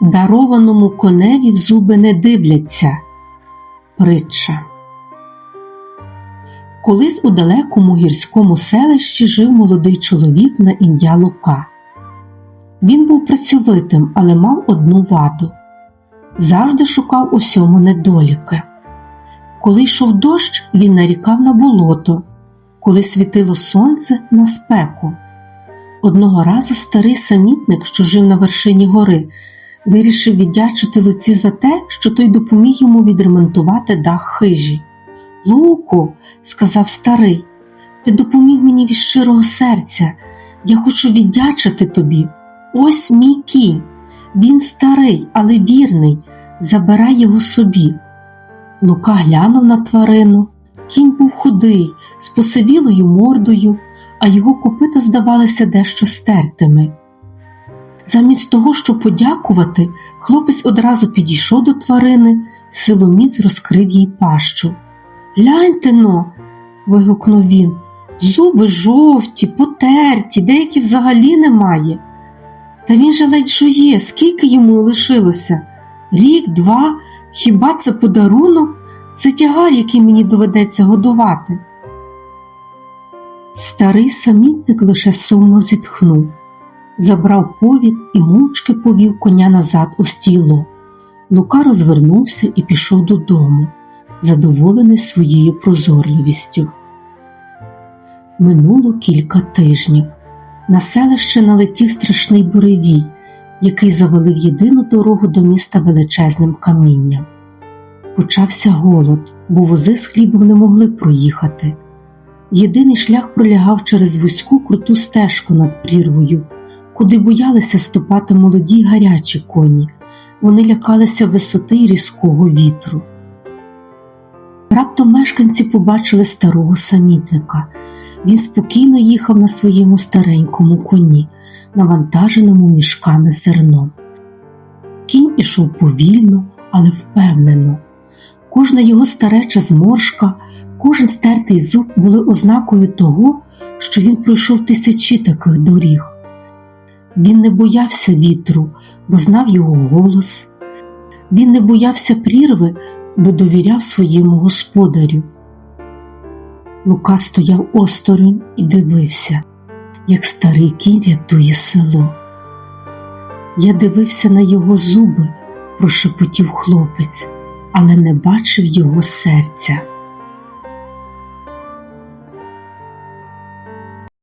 Дарованому коневі в зуби не дивляться. Притча. Колись у далекому гірському селищі жив молодий чоловік на ім'я Лука. Він був працьовитим, але мав одну ваду завжди шукав усьому недоліки. Коли йшов дощ, він нарікав на болото, коли світило сонце на спеку. Одного разу старий самітник, що жив на вершині гори, вирішив віддячити Луці за те, що той допоміг йому відремонтувати дах хижі. Луку, сказав старий, ти допоміг мені від щирого серця. Я хочу віддячити тобі. Ось мій кінь. Він старий, але вірний. Забирай його собі. Лука глянув на тварину. Кінь був худий, з посивілою мордою, а його копита здавалися дещо стертими. Замість того, щоб подякувати, хлопець одразу підійшов до тварини, силоміць розкрив їй пащу. Гляньте но. вигукнув він. Зуби жовті, потерті, деякі взагалі немає. Та він же ледь жує, скільки йому лишилося? Рік, два, хіба це подарунок? Це тягар, який мені доведеться годувати. Старий самітник лише сумно зітхнув, забрав повід і мовчки повів коня назад у стіло. Лука розвернувся і пішов додому, задоволений своєю прозорливістю. Минуло кілька тижнів. На селище налетів страшний буревій, який завалив єдину дорогу до міста величезним камінням. Почався голод, бо вози з хлібом не могли проїхати. Єдиний шлях пролягав через вузьку круту стежку над прірвою, куди боялися ступати молоді гарячі коні. Вони лякалися висоти й різкого вітру. Раптом мешканці побачили старого самітника. Він спокійно їхав на своєму старенькому коні, навантаженому мішками зерном. Кінь ішов повільно, але впевнено. Кожна його стареча зморшка, кожен стертий зуб були ознакою того, що він пройшов тисячі таких доріг. Він не боявся вітру, бо знав його голос. Він не боявся прірви, бо довіряв своєму господарю. Лука стояв осторонь і дивився, як старий кінь рятує село. Я дивився на його зуби, прошепотів хлопець, але не бачив його серця.